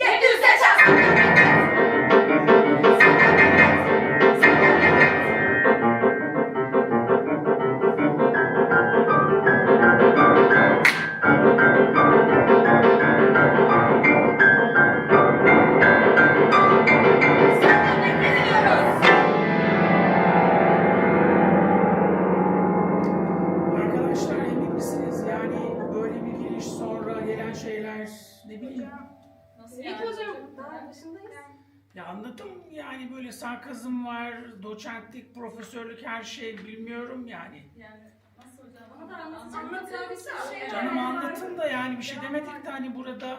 Yeah. Nasıl Evet yani? hocam. Daha başındayız. Ya anladım yani böyle sarkazm var, doçentlik, profesörlük her şey bilmiyorum yani. Yani nasıl hocam? Ama da anlatacak bir şey Canım anlatın da yani bir şey demedik de hani burada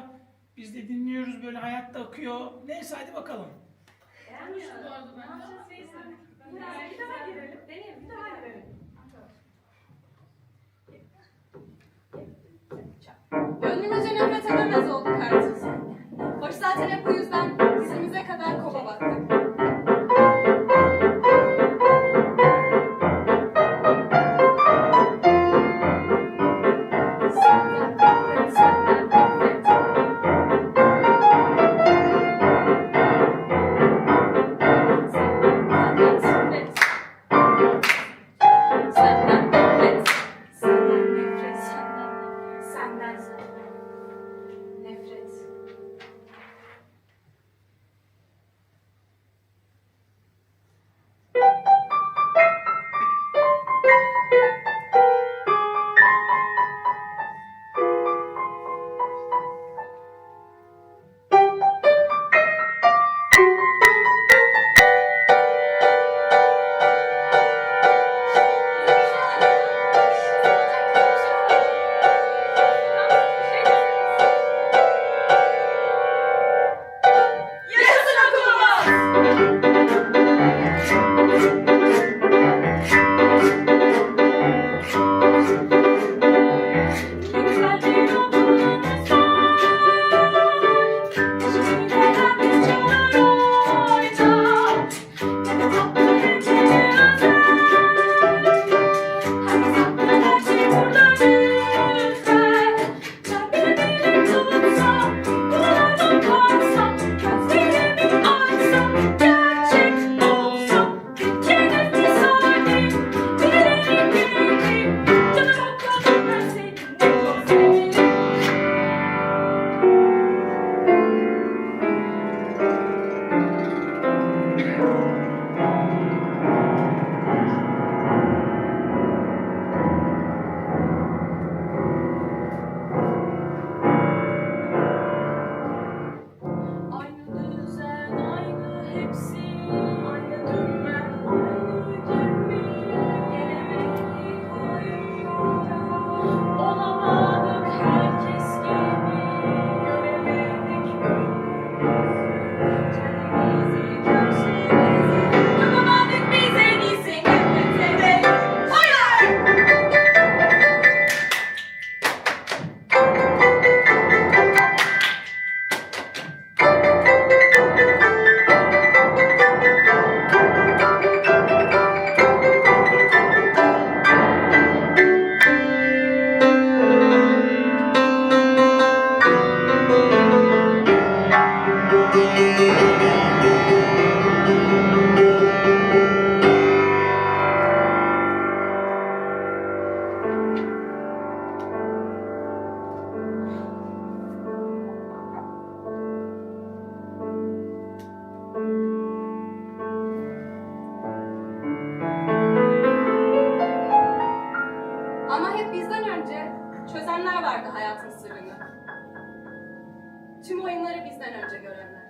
biz de dinliyoruz böyle hayatta akıyor. Neyse hadi bakalım. Beğenmiyor. Bu arada ben- Ne yapacağız neyse. Bir daha, bir daha girelim. Deneyelim bir daha girelim. Gönlümüzce nefret edemez olduk artık. Zaten hep bu yüzden dizimize kadar kova battık. Tüm oyunları bizden önce görenler.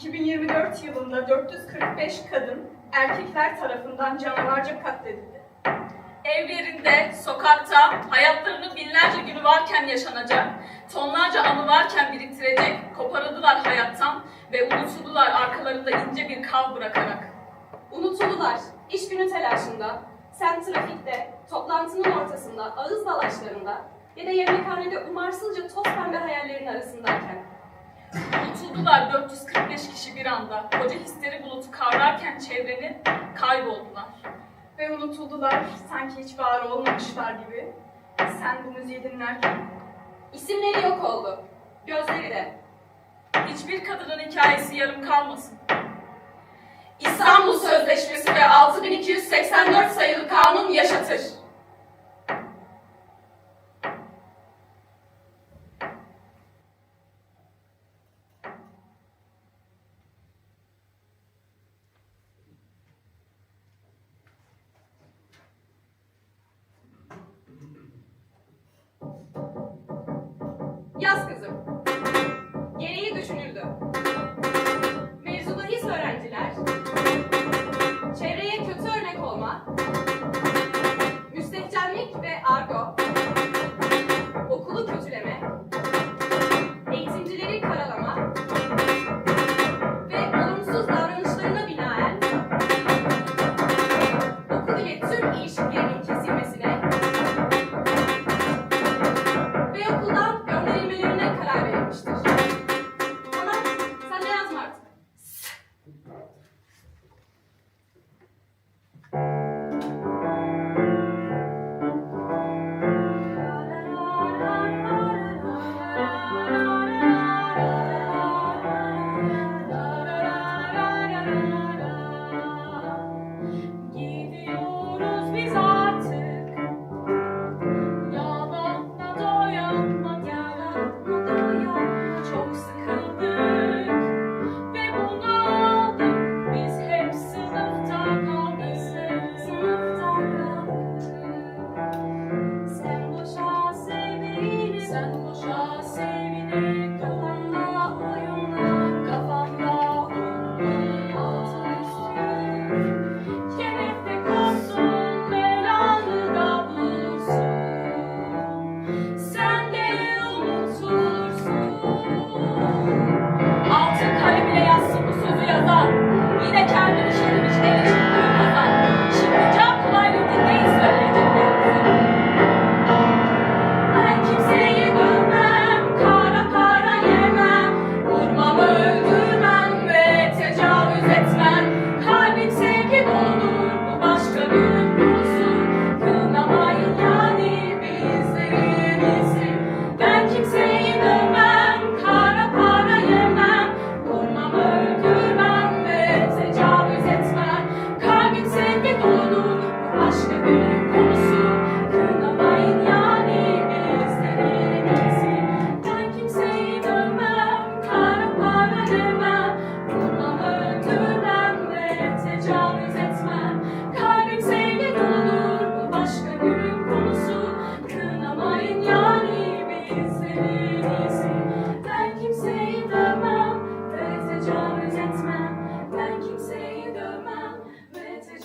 2024 yılında 445 kadın erkekler tarafından canavarca katledildi. Evlerinde, sokakta, hayatlarının binlerce günü varken yaşanacak, tonlarca anı varken biriktirecek, koparıldılar hayattan ve unutuldular arkalarında ince bir kav bırakarak. Unutuldular, iş günü telaşında, sen trafikte, toplantının ortasında, ağız dalaşlarında ya da yemekhanede umarsızca toz pembe hayallerin arasındayken Unutuldular 445 kişi bir anda. Koca histeri bulutu kavrarken çevreni kayboldular. Ve unutuldular sanki hiç var olmamışlar gibi. Sen bu müziği dinlerken. İsimleri yok oldu. Gözleri de. Hiçbir kadının hikayesi yarım kalmasın. İstanbul Sözleşmesi ve 6284 sayılı kanun yaşatır. sen koşa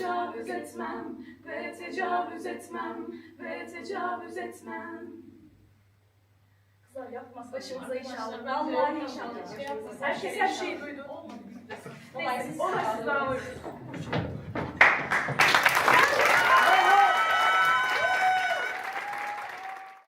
tecavüz etmem ve tecavüz etmem ve tecavüz etmem. Kızlar yapmasın. Başımıza inşallah. Vallahi inşallah. Herkes her şeyi duydu. Olmadı. Neyse, olaysız daha.